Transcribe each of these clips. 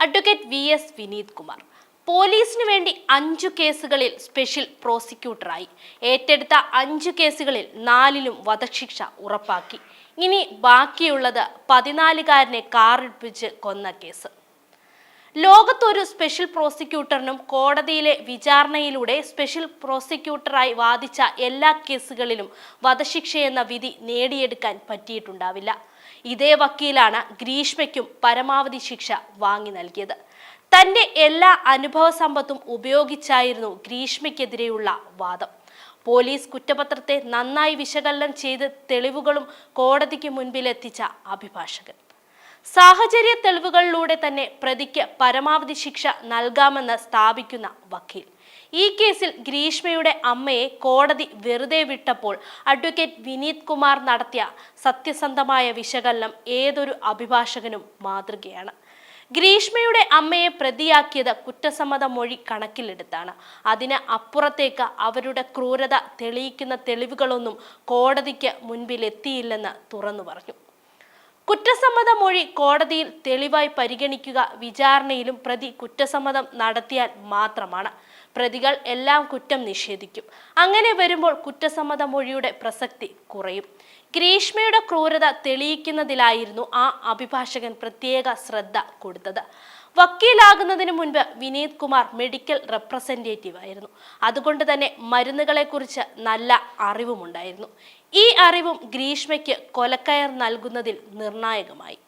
Advocate V S Vineeth Kumar. പോലീസിനു വേണ്ടി അഞ്ചു കേസുകളിൽ സ്പെഷ്യൽ പ്രോസിക്യൂട്ടറായി. ഏറ്റെടുത്ത അഞ്ചു കേസുകളിൽ നാലിലും വധശിക്ഷ ഉറപ്പാക്കി. ഇനി ബാക്കിയുള്ളത് പതിനാലുകാരനെ കാറിടിപ്പിച്ച് കൊന്ന കേസ്. ലോകത്തൊരു സ്പെഷ്യൽ പ്രോസിക്യൂട്ടറിനും കോടതിയിലെ വിചാരണയിലൂടെ സ്പെഷ്യൽ പ്രോസിക്യൂട്ടറായി വാദിച്ച എല്ലാ കേസുകളിലും വധശിക്ഷയെന്ന വിധി നേടിയെടുക്കാൻ പറ്റിയിട്ടുണ്ടാവില്ല. ഇതേ വക്കീലാണ് ഗ്രീഷ്മയ്ക്കും പരമാവധി ശിക്ഷ വാങ്ങി നൽകിയത്. തന്റെ എല്ലാ അനുഭവ സമ്പത്തും ഉപയോഗിച്ചായിരുന്നു ഗ്രീഷ്മയ്ക്കെതിരെയുള്ള വാദം. പോലീസ് കുറ്റപത്രത്തെ നന്നായി വിശകലനം ചെയ്ത് തെളിവുകളും കോടതിക്ക് മുൻപിലെത്തിച്ച അഭിഭാഷകൻ. സാഹചര്യ തെളിവുകളിലൂടെ തന്നെ പ്രതിക്ക് പരമാവധി ശിക്ഷ നൽകാമെന്ന് സ്ഥാപിക്കുന്ന വക്കീൽ. ഈ കേസിൽ ഗ്രീഷ്മയുടെ അമ്മയെ കോടതി വെറുതെ വിട്ടപ്പോൾ അഡ്വക്കേറ്റ് വിനീത് കുമാർ നടത്തിയ സത്യസന്ധമായ വിശകലനം ഏതൊരു അഭിഭാഷകനും മാതൃകയാണ്. ഗ്രീഷ്മയുടെ അമ്മയെ പ്രതിയാക്കിയത് കുറ്റസമ്മത മൊഴി കണക്കിലെടുത്താണ്. അതിന് അപ്പുറത്തേക്ക് അവരുടെ ക്രൂരത തെളിയിക്കുന്ന തെളിവുകളൊന്നും കോടതിക്ക് മുൻപിലെത്തിയില്ലെന്ന് തുറന്നു പറഞ്ഞു. കുറ്റസമ്മത മൊഴി കോടതിയിൽ തെളിവായി പരിഗണിക്കുക വിചാരണയിലും പ്രതി കുറ്റസമ്മതം നടത്തിയാൽ മാത്രമാണ്. പ്രതികൾ എല്ലാം കുറ്റം നിഷേധിക്കും. അങ്ങനെ വരുമ്പോൾ കുറ്റസമ്മത മൊഴിയുടെ പ്രസക്തി കുറയും. ഗ്രീഷ്മയുടെ ക്രൂരത തെളിയിക്കുന്നതിലായിരുന്നു ആ അഭിഭാഷകൻ പ്രത്യേക ശ്രദ്ധ കൊടുത്തത്. വക്കീലാകുന്നതിന് മുൻപ് വിനീത് കുമാർ മെഡിക്കൽ റെപ്രസെന്റേറ്റീവ് ആയിരുന്നു അതുകൊണ്ട് തന്നെ മരുന്നുകളെക്കുറിച്ച് നല്ല അറിവുമുണ്ടായിരുന്നു. ഈ അറിവും ഗ്രീഷ്മയ്ക്ക് കൊലക്കയർ നൽകുന്നതിൽ നിർണായകമായി.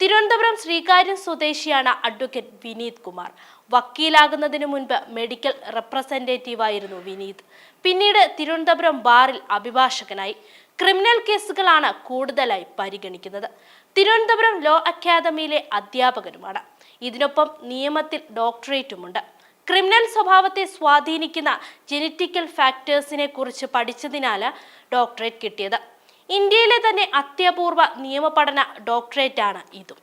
തിരുവനന്തപുരം ശ്രീകാര്യം സ്വദേശിയാണ് അഡ്വക്കേറ്റ് വിനീത് കുമാർ. വക്കീലാകുന്നതിന് മുൻപ് മെഡിക്കൽ റെപ്രസെന്റേറ്റീവ് ആയിരുന്നു വിനീത്. പിന്നീട് തിരുവനന്തപുരം ബാറിൽ അഭിഭാഷകനായി. ക്രിമിനൽ കേസുകളാണ് കൂടുതലായി പരിഗണിക്കുന്നത്. തിരുവനന്തപുരം ലോ അക്കാദമിയിലെ അധ്യാപകനുമാണ് ഇതിനൊപ്പം നിയമത്തിൽ ഡോക്ടറേറ്റുമുണ്ട്. ക്രിമിനൽ സ്വഭാവത്തെ സ്വാധീനിക്കുന്ന ജനറ്റിക്കൽ ഫാക്ടേഴ്സിനെ കുറിച്ച് പഠിച്ചതിനാൽ ഡോക്ടറേറ്റ് കിട്ടിയത്. ഇന്ത്യയിലെ തന്നെ അത്യപൂർവ നിയമപഠന ഡോക്ടറേറ്റ് ആണ് ഇതും.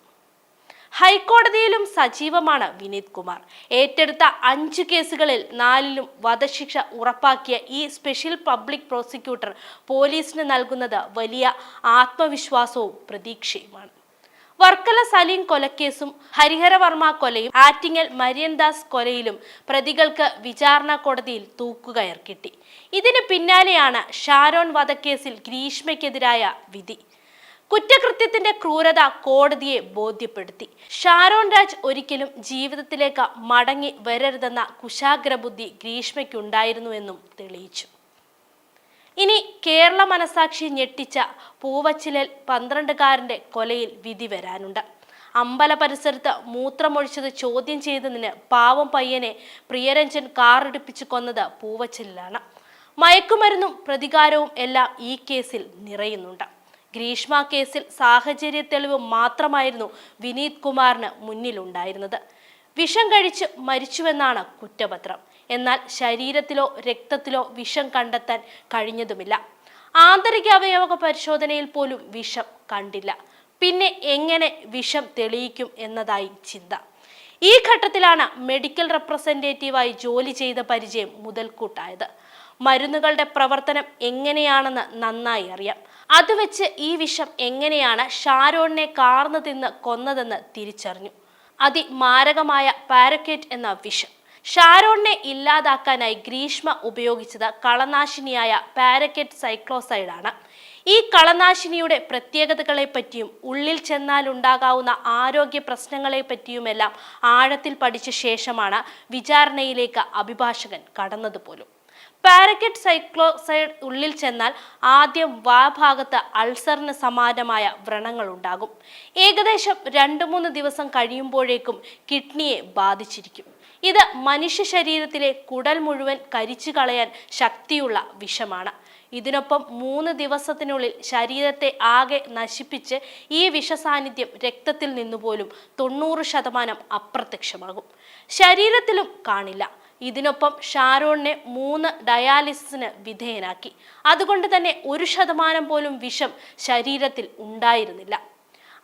ഹൈക്കോടതിയിലും സജീവമാണ് വിനീത് കുമാർ. ഏറ്റെടുത്ത അഞ്ച് കേസുകളിൽ നാലിലും വധശിക്ഷ ഉറപ്പാക്കിയ ഈ സ്പെഷ്യൽ പബ്ലിക് പ്രോസിക്യൂട്ടർ പോലീസിന് നൽകുന്നത് വലിയ ആത്മവിശ്വാസവും പ്രതീക്ഷയുമാണ്. വർക്കല സലീം കൊലക്കേസും ഹരിഹരവർമ്മ കൊലയും ആറ്റിങ്ങൽ മരിയൻദാസ് കൊലയിലും പ്രതികൾക്ക് വിചാരണ കോടതിയിൽ തൂക്കുകയർ കിട്ടി. ഇതിന് പിന്നാലെയാണ് ഷാരോൺ വധക്കേസിൽ ഗ്രീഷ്മയ്ക്കെതിരായ വിധി. കുറ്റകൃത്യത്തിന്റെ ക്രൂരത കോടതിയെ ബോധ്യപ്പെടുത്തി. ഷാരോൺ രാജ് ഒരിക്കലും ജീവിതത്തിലേക്ക് മടങ്ങി വരരുതെന്ന കുശാഗ്രബുദ്ധി ഗ്രീഷ്മയ്ക്കുണ്ടായിരുന്നുവെന്നും തെളിയിച്ചു. ഇനി കേരള മനസാക്ഷി ഞെട്ടിച്ച പൂവച്ചിലൽ പന്ത്രണ്ടുകാരന്റെ കൊലയിൽ വിധി വരാനുണ്ട്. അമ്പല പരിസരത്ത് മൂത്രമൊഴിച്ചത് ചോദ്യം ചെയ്തതിന് പാവം പയ്യനെ പ്രിയരഞ്ജൻ കാറിടിപ്പിച്ച് കൊന്നത് പൂവച്ചിലാണ് മയക്കുമരുന്നും പ്രതികാരവും എല്ലാം ഈ കേസിൽ നിറയുന്നുണ്ട്. ഗ്രീഷ്മ കേസിൽ സാഹചര്യ തെളിവ് മാത്രമായിരുന്നു വിനീത് കുമാറിന് മുന്നിലുണ്ടായിരുന്നത്. വിഷം കഴിച്ച് മരിച്ചുവെന്നാണ് കുറ്റപത്രം. എന്നാൽ ശരീരത്തിലോ രക്തത്തിലോ വിഷം കണ്ടെത്താൻ കഴിഞ്ഞതുമില്ല. ആന്തരിക അവയവ പരിശോധനയിൽ പോലും വിഷം കണ്ടില്ല. പിന്നെ എങ്ങനെ വിഷം തെളിയിക്കും എന്നതായി ചിന്ത. ഈ ഘട്ടത്തിലാണ് മെഡിക്കൽ റെപ്രസെന്റേറ്റീവായി ജോലി ചെയ്ത പരിചയം മുതൽക്കൂട്ടായത്. മരുന്നുകളുടെ പ്രവർത്തനം എങ്ങനെയാണെന്ന് നന്നായി അറിയാം. അത് വെച്ച് ഈ വിഷം എങ്ങനെയാണ് ഷാരോണിനെ കാർന്നു തിന്ന് കൊന്നതെന്ന് തിരിച്ചറിഞ്ഞു. അതിമാരകമായ പാരക്കേറ്റ് എന്ന വിഷം. ഷാരോണിനെ ഇല്ലാതാക്കാനായി ഗ്രീഷ്മ ഉപയോഗിച്ചത് കളനാശിനിയായ പാരക്കേറ്റ് സൈക്ലോസൈഡാണ്. ഈ കളനാശിനിയുടെ പ്രത്യേകതകളെ പറ്റിയും ഉള്ളിൽ ചെന്നാൽ ഉണ്ടാകാവുന്ന ആരോഗ്യ പ്രശ്നങ്ങളെ പറ്റിയുമെല്ലാം ആഴത്തിൽ പഠിച്ച ശേഷമാണ് വിചാരണയിലേക്ക് അഭിഭാഷകൻ കടന്നതുപോലും. പാരക്കറ്റ് സൈക്ലോസൈഡ് ഉള്ളിൽ ചെന്നാൽ ആദ്യം വാ വാഭാഗത്ത് അൾസറിന് സമാനമായ വ്രണങ്ങൾ ഉണ്ടാകും. ഏകദേശം രണ്ട് മൂന്ന് ദിവസം കഴിയുമ്പോഴേക്കും കിഡ്നിയെ ബാധിച്ചിരിക്കും. ഇത് മനുഷ്യ ശരീരത്തിലെ കുടൽ മുഴുവൻ കരിച്ചു കളയാൻ ശക്തിയുള്ള വിഷമാണ്. ഇതിനൊപ്പം മൂന്ന് ദിവസത്തിനുള്ളിൽ ശരീരത്തെ ആകെ നശിപ്പിച്ച് ഈ വിഷസാന്നിധ്യം രക്തത്തിൽ നിന്നുപോലും തൊണ്ണൂറ് ശതമാനം അപ്രത്യക്ഷമാകും. ശരീരത്തിലും കാണില്ല. ഇതിനൊപ്പം ഷാരോണിനെ മൂന്ന് ഡയാലിസിന് വിധേയനാക്കി. അതുകൊണ്ട് തന്നെ ഒരു ശതമാനം പോലും വിഷം ശരീരത്തിൽ ഉണ്ടായിരുന്നില്ല.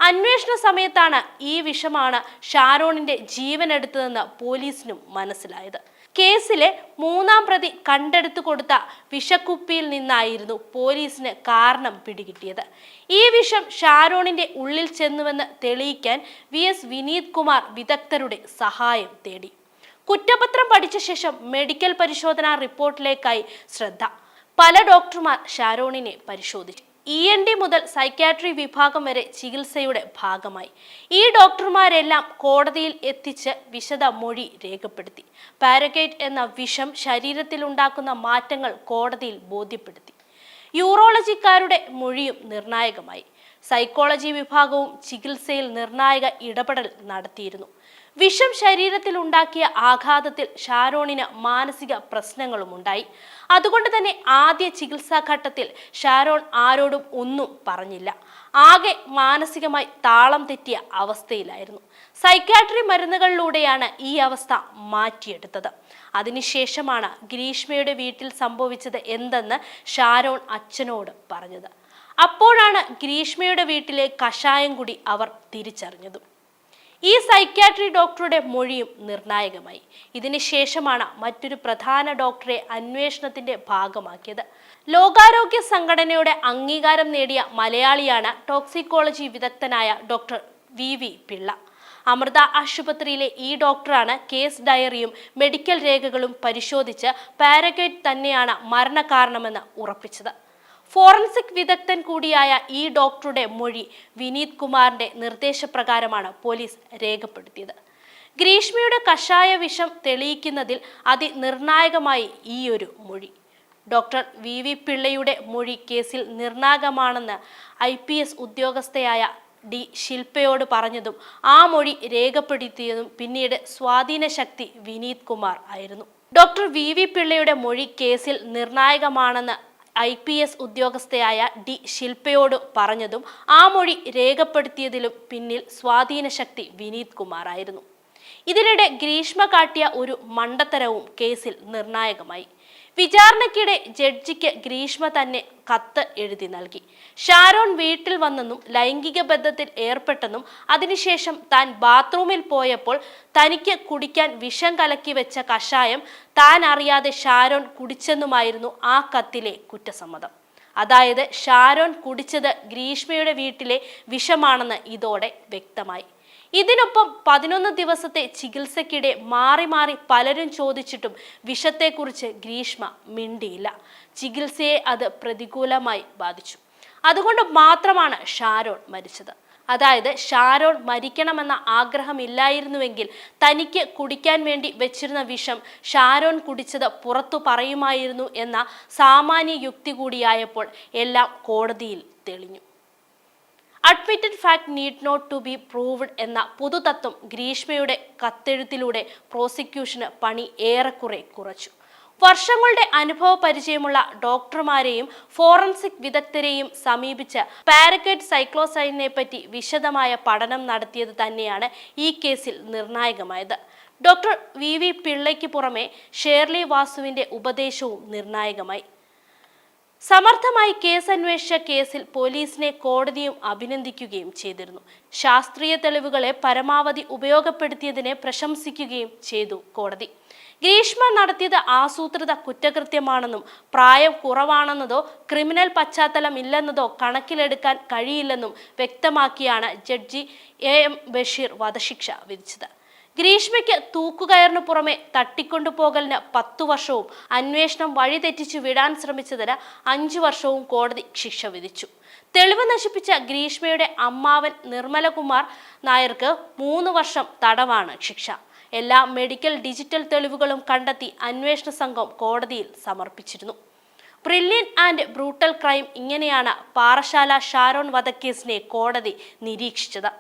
അന്വേഷണ സമയത്താണ് ഈ വിഷമാണ് ഷാരോണിന്റെ ജീവൻ എടുത്തതെന്ന് പോലീസിനും മനസ്സിലായത്. കേസിലെ മൂന്നാം പ്രതി കണ്ടെടുത്തു കൊടുത്ത വിഷക്കുപ്പിയിൽ നിന്നായിരുന്നു പോലീസിന് കാരണം പിടികിട്ടിയത്. ഈ വിഷം ഷാരോണിന്റെ ഉള്ളിൽ ചെന്നുവെന്ന് തെളിയിക്കാൻ വി. എസ്. വിനീത് കുമാർ വിദഗ്ധരുടെ സഹായം തേടി. കുറ്റപത്രം പഠിച്ച ശേഷം മെഡിക്കൽ പരിശോധനാ റിപ്പോർട്ടിലേക്കായി ശ്രദ്ധ. പല ഡോക്ടർമാർ ഷാരോണിനെ പരിശോധിച്ചു. ഇ എൻ ഡി മുതൽ സൈക്യാട്രി വിഭാഗം വരെ ചികിത്സയുടെ ഭാഗമായി. ഈ ഡോക്ടർമാരെല്ലാം കോടതിയിൽ എത്തിച്ച് വിശദ മൊഴി രേഖപ്പെടുത്തി. പാരഗേറ്റ് എന്ന വിഷം ശരീരത്തിൽ ഉണ്ടാക്കുന്ന മാറ്റങ്ങൾ കോടതിയിൽ ബോധ്യപ്പെടുത്തി. യൂറോളജിക്കാരുടെ മൊഴിയും നിർണായകമായി. സൈക്കോളജി വിഭാഗവും ചികിത്സയിൽ നിർണായക ഇടപെടൽ നടത്തിയിരുന്നു. വിഷം ശരീരത്തിൽ ഉണ്ടാക്കിയ ആഘാതത്തിൽ ഷാരോണിന് മാനസിക പ്രശ്നങ്ങളും ഉണ്ടായി. അതുകൊണ്ട് തന്നെ ആദ്യ ചികിത്സാഘട്ടത്തിൽ ഷാരോൺ ആരോടും ഒന്നും പറഞ്ഞില്ല. ആകെ മാനസികമായി താളം തെറ്റിയ അവസ്ഥയിലായിരുന്നു. സൈക്യാട്രി മരുന്നുകളിലൂടെയാണ് ഈ അവസ്ഥ മാറ്റിയെടുത്തത്. അതിനുശേഷമാണ് ഗ്രീഷ്മയുടെ വീട്ടിൽ സംഭവിച്ചത് എന്തെന്ന് ഷാരോൺ അച്ഛനോട് പറഞ്ഞത്. അപ്പോഴാണ് ഗ്രീഷ്മയുടെ വീട്ടിലെ കഷായം കൂടി അവർ തിരിച്ചറിഞ്ഞതും. ഈ സൈക്യാട്രി ഡോക്ടറുടെ മൊഴിയും നിർണായകമായി. ഇതിനു ശേഷമാണ് മറ്റൊരു പ്രധാന ഡോക്ടറെ അന്വേഷണത്തിന്റെ ഭാഗമാക്കിയത്. ലോകാരോഗ്യ സംഘടനയുടെ അംഗീകാരം നേടിയ മലയാളിയാണ് ടോക്സിക്കോളജി വിദഗ്ധനായ doctor V V Pillai. Amrita ആശുപത്രിയിലെ ഈ ഡോക്ടറാണ് കേസ് ഡയറിയും മെഡിക്കൽ രേഖകളും പരിശോധിച്ച് പാരഗേറ്റ് തന്നെയാണ് മരണകാരണമെന്ന് ഉറപ്പിച്ചത്. ഫോറൻസിക് വിദഗ്ധൻ കൂടിയായ ഈ ഡോക്ടറുടെ മൊഴി വിനീത് കുമാറിന്റെ നിർദ്ദേശപ്രകാരമാണ് പോലീസ് രേഖപ്പെടുത്തിയത്. ഗ്രീഷ്മയുടെ കഷായ വിഷം തെളിയിക്കുന്നതിൽ അതിനിർണായകമായി ഈ ഒരു മൊഴി. Doctor V. വി. പിള്ളയുടെ മൊഴി കേസിൽ നിർണായകമാണെന്ന് ഐ. പി. എസ്. ഉദ്യോഗസ്ഥയായ ഡി. ശില്പയോട് പറഞ്ഞതും ആ മൊഴി രേഖപ്പെടുത്തിയതും പിന്നീട് സ്വാധീന ശക്തി വിനീത് കുമാർ ആയിരുന്നു. Doctor V. വി. പിള്ളയുടെ മൊഴി കേസിൽ നിർണായകമാണെന്ന് ഐ പി എസ് ഉദ്യോഗസ്ഥയായ ഡി ശില്പയോട് പറഞ്ഞതും ആ മൊഴി രേഖപ്പെടുത്തിയതിലും പിന്നിൽ സ്വാധീന ശക്തി വിനീത് കുമാർ ആയിരുന്നു ഇതിനിടെ ഗ്രീഷ്മ കാട്ടിയ ഒരു മണ്ടത്തരവും കേസിൽ നിർണായകമായി. വിചാരണയ്ക്കിടെ ജഡ്ജിക്ക് ഗ്രീഷ്മ തന്നെ കത്ത് എഴുതി നൽകി. ഷാരോൺ വീട്ടിൽ വന്നെന്നും ലൈംഗിക ബന്ധത്തിൽ ഏർപ്പെട്ടെന്നും അതിനുശേഷം താൻ ബാത്റൂമിൽ പോയപ്പോൾ തനിക്ക് കുടിക്കാൻ വിഷം കലക്കി വെച്ച കഷായം താൻ അറിയാതെ ഷാരോൺ കുടിച്ചെന്നുമായിരുന്നു ആ കത്തിലെ കുറ്റസമ്മതം. അതായത് ഷാരോൺ കുടിച്ചത് ഗ്രീഷ്മയുടെ വീട്ടിലെ വിഷമാണെന്ന് ഇതോടെ വ്യക്തമായി. ഇതിനൊപ്പം പതിനൊന്ന് ദിവസത്തെ ചികിത്സയ്ക്കിടെ മാറി മാറി പലരും ചോദിച്ചിട്ടും വിഷത്തെക്കുറിച്ച് ഗ്രീഷ്മ മിണ്ടിയില്ല. ചികിത്സയെ അത് പ്രതികൂലമായി ബാധിച്ചു. അതുകൊണ്ട് മാത്രമാണ് ഷാരോൺ മരിച്ചത്. അതായത് ഷാരോൺ മരിക്കണമെന്ന ആഗ്രഹമില്ലായിരുന്നുവെങ്കിൽ തനിക്ക് കുടിക്കാൻ വേണ്ടി വെച്ചിരുന്ന വിഷം ഷാരോൺ കുടിച്ചത് പുറത്തു പറയുമായിരുന്നു എന്ന സാമാന്യ യുക്തി കൂടിയായപ്പോൾ എല്ലാം കോടതിയിൽ തെളിഞ്ഞു. Admitted fact need not to be proved എന്ന പൊതുതത്വം ഗ്രീഷ്മയുടെ കത്തെഴുത്തിലൂടെ പ്രോസിക്യൂഷന് പണി ഏറെക്കുറെ കുറച്ചു. വർഷങ്ങളുടെ അനുഭവ പരിചയമുള്ള ഡോക്ടർമാരെയും ഫോറൻസിക് വിദഗ്ധരെയും സമീപിച്ച് പാരഗേറ്റ് സൈക്ലോസൈനെ പറ്റി വിശദമായ പഠനം നടത്തിയത് തന്നെയാണ് ഈ കേസിൽ നിർണായകമായത്. ഡോക്ടർ വി വി പിള്ളയ്ക്ക് പുറമെ ഷേർലി വാസുവിന്റെ ഉപദേശവും നിർണായകമായി. സമർത്ഥമായി കേസ് അന്വേഷിച്ച കേസിൽ പോലീസിനെ കോടതിയും അഭിനന്ദിക്കുകയും ചെയ്തിരുന്നു. ശാസ്ത്രീയ തെളിവുകളെ പരമാവധി ഉപയോഗപ്പെടുത്തിയതിനെ പ്രശംസിക്കുകയും ചെയ്തു കോടതി. ഗ്രീഷ്മ നടത്തിയത് ആസൂത്രിത കുറ്റകൃത്യമാണെന്നും പ്രായം കുറവാണെന്നതോ ക്രിമിനൽ പശ്ചാത്തലം ഇല്ലെന്നതോ കണക്കിലെടുക്കാൻ കഴിയില്ലെന്നും വ്യക്തമാക്കിയാണ് ജഡ്ജി എ എം ബഷീർ വധശിക്ഷ വിധിച്ചത്. ഗ്രീഷ്മയ്ക്ക് തൂക്കുകയറിന് പുറമെ തട്ടിക്കൊണ്ടുപോകലിന് പത്തു വർഷവും അന്വേഷണം വഴിതെറ്റിച്ചു വിടാൻ ശ്രമിച്ചതിന് അഞ്ചു വർഷവും കോടതി ശിക്ഷ വിധിച്ചു. തെളിവ് നശിപ്പിച്ച ഗ്രീഷ്മയുടെ അമ്മാവൻ നിർമ്മലകുമാർ നായർക്ക് മൂന്ന് വർഷം തടവാണ് ശിക്ഷ. എല്ലാ മെഡിക്കൽ ഡിജിറ്റൽ തെളിവുകളും കണ്ടെത്തി അന്വേഷണ സംഘം കോടതിയിൽ സമർപ്പിച്ചിരുന്നു. ബ്രില്യൻ ആൻഡ് ബ്രൂട്ടൽ ക്രൈം ഇങ്ങനെയാണ് പാറശാല ഷാരോൺ വധക്കേസിനെ കോടതി നിരീക്ഷിച്ചത്.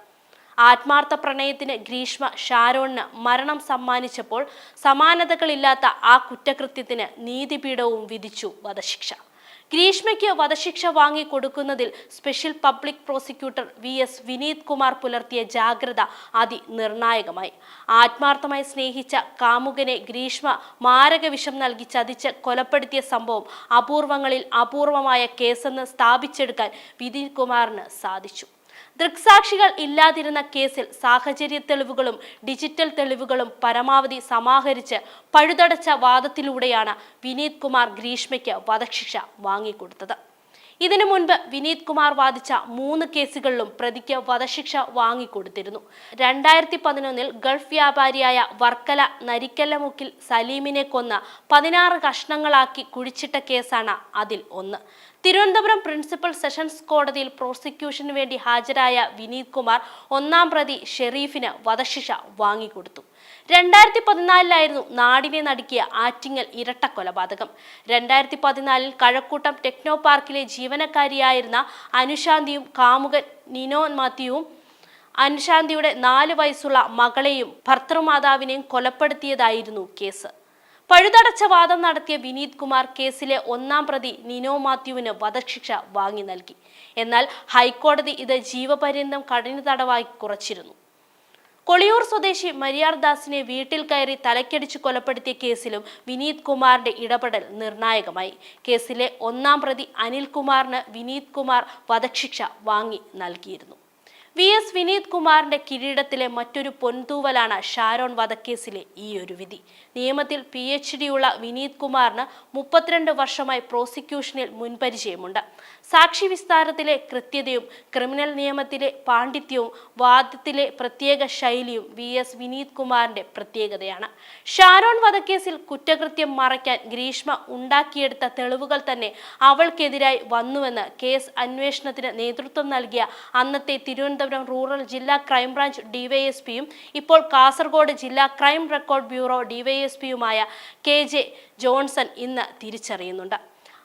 ആത്മാർത്ഥ പ്രണയത്തിന് ഗ്രീഷ്മ ഷാരോണിന് മരണം സമ്മാനിച്ചപ്പോൾ സമാനതകളില്ലാത്ത ആ കുറ്റകൃത്യത്തിന് നീതിപീഠവും വിധിച്ചു വധശിക്ഷ. ഗ്രീഷ്മയ്ക്ക് വധശിക്ഷ വാങ്ങിക്കൊടുക്കുന്നതിൽ special public prosecutor V S Vineeth Kumar പുലർത്തിയ ജാഗ്രത അതിനിർണായകമായി. ആത്മാർത്ഥമായി സ്നേഹിച്ച കാമുകനെ ഗ്രീഷ്മ മാരക വിഷം നൽകി ചതിച്ച് കൊലപ്പെടുത്തിയ സംഭവം അപൂർവങ്ങളിൽ അപൂർവമായ കേസെന്ന് സ്ഥാപിച്ചെടുക്കാൻ വിനീത് കുമാറിന് സാധിച്ചു. ദൃക്സാക്ഷികൾ ഇല്ലാതിരുന്ന കേസിൽ സാഹചര്യ തെളിവുകളും ഡിജിറ്റൽ തെളിവുകളും പരമാവധി സമാഹരിച്ച് പഴുതടച്ച വാദത്തിലൂടെയാണ് വിനീത് കുമാർ ഗ്രീഷ്മയ്ക്ക് വധശിക്ഷ വാങ്ങിക്കൊടുത്തത്. ഇതിനു മുൻപ് വിനീത് കുമാർ വാദിച്ച മൂന്ന് കേസുകളിലും പ്രതിക്ക് വധശിക്ഷ വാങ്ങിക്കൊടുത്തിരുന്നു. രണ്ടായിരത്തി പതിനൊന്നിൽ ഗൾഫ് വ്യാപാരിയായ വർക്കല നരിക്കല്ലമുക്കിൽ സലീമിനെ കൊന്ന പതിനാറ് കഷ്ണങ്ങളാക്കി കുഴിച്ചിട്ട കേസാണ് അതിൽ ഒന്ന്. തിരുവനന്തപുരം പ്രിൻസിപ്പൽ സെഷൻസ് കോടതിയിൽ പ്രോസിക്യൂഷന് വേണ്ടി ഹാജരായ വിനീത് കുമാർ ഒന്നാം പ്രതി ഷെരീഫിന് വധശിക്ഷ വാങ്ങിക്കൊടുത്തു. രണ്ടായിരത്തി പതിനാലിലായിരുന്നു നാടിനെ നടുക്കിയ ആറ്റിങ്ങൽ ഇരട്ട കൊലപാതകം. രണ്ടായിരത്തി പതിനാലിൽ കഴക്കൂട്ടം ടെക്നോ പാർക്കിലെ ജീവനക്കാരിയായിരുന്ന അനുശാന്തിയും കാമുകൻ നിനോ മാത്യുവും അനുശാന്തിയുടെ നാല് വയസ്സുള്ള മകളെയും ഭർത്തൃമാതാവിനെയും കൊലപ്പെടുത്തിയതായിരുന്നു കേസ്. പഴുതടച്ച വാദം നടത്തിയ വിനീത് കുമാർ കേസിലെ ഒന്നാം പ്രതി നിനോ മാത്യുവിന് വധശിക്ഷ വാങ്ങി നൽകി. എന്നാൽ ഹൈക്കോടതി ഇത് ജീവപര്യന്തം കഠിന തടവായി കുറച്ചിരുന്നു. കൊളിയൂർ സ്വദേശി മരിയാർ ദാസിനെ വീട്ടിൽ കയറി തലക്കടിച്ച് കൊലപ്പെടുത്തിയ കേസിലും വിനീത് കുമാറിന്റെ ഇടപെടൽ നിർണായകമായി. കേസിലെ ഒന്നാം പ്രതി അനിൽകുമാറിന് വിനീത് കുമാർ വധശിക്ഷ വാങ്ങി നൽകിയിരുന്നു. വി എസ് വിനീത് കുമാറിന്റെ കിരീടത്തിലെ മറ്റൊരു പൊൻതൂവലാണ് ഷാരോൺ വധക്കേസിലെ ഈ ഒരു വിധി. നിയമത്തിൽ പി എച്ച് ഡി ഉള്ള വിനീത് കുമാറിന് മുപ്പത്തിരണ്ട് വർഷമായി പ്രോസിക്യൂഷനിൽ മുൻപരിചയമുണ്ട്. സാക്ഷി വിസ്താരത്തിലെ കൃത്യതയും ക്രിമിനൽ നിയമത്തിലെ പാണ്ഡിത്യവും വാദത്തിലെ പ്രത്യേക ശൈലിയും വി എസ് വിനീത് കുമാറിന്റെ പ്രത്യേകതയാണ്. ഷാരോൺ വധക്കേസിൽ കുറ്റകൃത്യം മറയ്ക്കാൻ ഗ്രീഷ്മ ഉണ്ടാക്കിയെടുത്ത തെളിവുകൾ തന്നെ അവൾക്കെതിരായി വന്നുവെന്ന് കേസ് അന്വേഷണത്തിന് നേതൃത്വം നൽകിയ അന്നത്തെ തിരുവനന്തപുരം റൂറൽ ജില്ലാ ക്രൈംബ്രാഞ്ച് ഡിവൈഎസ്പിയും ഇപ്പോൾ കാസർഗോഡ് ജില്ലാ ക്രൈം റെക്കോർഡ് ബ്യൂറോ ഡിവൈഎസ്പിയുമായ കെ ജെ ജോൺസൺ ഇന്ന് തിരിച്ചറിയുന്നുണ്ട്.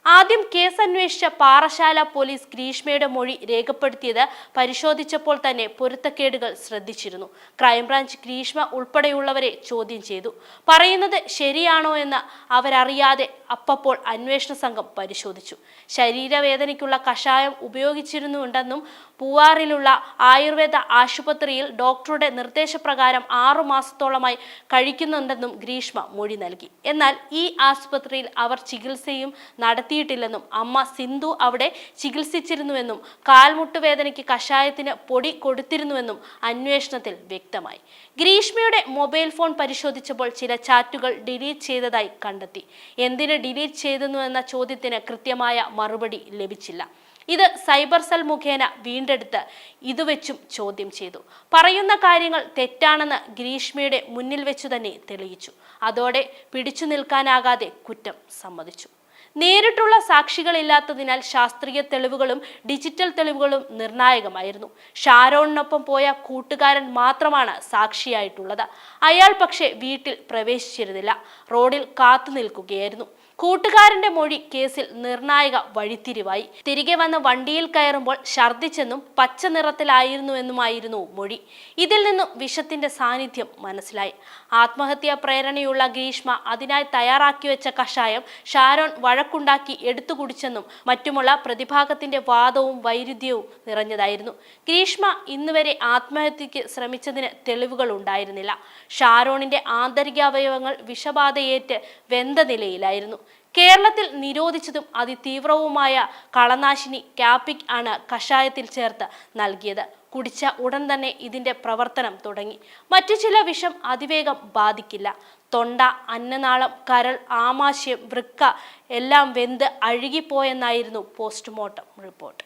ആദ്യം കേസ് അന്വേഷിച്ച പാറശാല പോലീസ് ഗ്രീഷ്മയുടെ മൊഴി രേഖപ്പെടുത്തിയത് പരിശോധിച്ചപ്പോൾ തന്നെ പൊരുത്തക്കേടുകൾ ശ്രദ്ധിച്ചിരുന്നു. ക്രൈംബ്രാഞ്ച് ഗ്രീഷ്മ ഉൾപ്പെടെയുള്ളവരെ ചോദ്യം ചെയ്തു. പറയുന്നത് ശരിയാണോ എന്ന് അവരറിയാതെ അപ്പപ്പോൾ അന്വേഷണ സംഘം പരിശോധിച്ചു. ശരീരവേദനയ്ക്കുള്ള കഷായം ഉപയോഗിച്ചിരുന്നുണ്ടെന്നും പൂവാറിലുള്ള ആയുർവേദ ആശുപത്രിയിൽ ഡോക്ടറുടെ നിർദ്ദേശപ്രകാരം ആറു മാസത്തോളമായി കഴിക്കുന്നുണ്ടെന്നും ഗ്രീഷ്മ മൊഴി നൽകി. എന്നാൽ ഈ ആശുപത്രിയിൽ അവർ ചികിത്സയും നടത്തിയിട്ടില്ലെന്നും അമ്മ സിന്ധു അവിടെ ചികിത്സിച്ചിരുന്നുവെന്നും കാൽമുട്ട് വേദനയ്ക്ക് കഷായത്തിന് പൊടി കൊടുത്തിരുന്നുവെന്നും അന്വേഷണത്തിൽ വ്യക്തമായി. ഗ്രീഷ്മയുടെ മൊബൈൽ ഫോൺ പരിശോധിച്ചപ്പോൾ ചില ചാറ്റുകൾ ഡിലീറ്റ് ചെയ്തതായി കണ്ടെത്തി. എന്തിന് ഡിലീറ്റ് ചെയ്തെന്നു എന്ന ചോദ്യത്തിന് കൃത്യമായ മറുപടി ലഭിച്ചില്ല. ഇത് സൈബർ സെൽ മുഖേന വീണ്ടെടുത്ത് ഇതുവെച്ചും ചോദ്യം ചെയ്തു. പറയുന്ന കാര്യങ്ങൾ തെറ്റാണെന്ന് ഗ്രീഷ്മയുടെ മുന്നിൽ വെച്ചു തന്നെ തെളിയിച്ചു. അതോടെ പിടിച്ചു നിൽക്കാനാകാതെ കുറ്റം സമ്മതിച്ചു. നേരിട്ടുള്ള സാക്ഷികളില്ലാത്തതിനാൽ ശാസ്ത്രീയ തെളിവുകളും ഡിജിറ്റൽ തെളിവുകളും നിർണായകമായിരുന്നു. ഷാരോണിനൊപ്പം പോയ കൂട്ടുകാരൻ മാത്രമാണ് സാക്ഷിയായിട്ടുള്ളത്. അയാൾ പക്ഷേ വീട്ടിൽ പ്രവേശിച്ചിരുന്നില്ല. റോഡിൽ കാത്തു നിൽക്കുകയായിരുന്നു. കൂട്ടുകാരന്റെ മൊഴി കേസിൽ നിർണായക വഴിത്തിരിവായി. തിരികെ വന്ന് വണ്ടിയിൽ കയറുമ്പോൾ ഛർദിച്ചെന്നും പച്ച നിറത്തിലായിരുന്നുവെന്നുമായിരുന്നു മൊഴി. ഇതിൽ നിന്നും വിഷത്തിന്റെ സാന്നിധ്യം മനസ്സിലായി. ആത്മഹത്യാ പ്രേരണയുള്ള ഗ്രീഷ്മ അതിനായി തയ്യാറാക്കി വെച്ച കഷായം ഷാരോൺ വഴക്കുണ്ടാക്കി എടുത്തു കുടിച്ചെന്നും മറ്റുമുള്ള പ്രതിഭാഗത്തിന്റെ വാദവും വൈരുദ്ധ്യവും നിറഞ്ഞതായിരുന്നു. ഗ്രീഷ്മ ഇന്നുവരെ ആത്മഹത്യക്ക് ശ്രമിച്ചതിന് തെളിവുകൾ ഉണ്ടായിരുന്നില്ല. ഷാരോണിന്റെ ആന്തരികാവയവങ്ങൾ വിഷബാധയേറ്റ് വെന്ത നിലയിലായിരുന്നു. കേരളത്തിൽ നിരോധിച്ചതും അതിതീവ്രവുമായ കളനാശിനി കാപ്പിക് ആണ് കഷായത്തിൽ ചേർത്ത് നൽകിയത്. കുടിച്ച ഉടൻ തന്നെ ഇതിന്റെ പ്രവർത്തനം തുടങ്ങി. മറ്റു ചില വിഷം അതിവേഗം ബാധിക്കില്ല. തൊണ്ട അന്നനാളം കരൾ ആമാശയം വൃക്ക എല്ലാം വെന്ത് അഴുകിപ്പോയെന്നായിരുന്നു പോസ്റ്റ്മോർട്ടം റിപ്പോർട്ട്.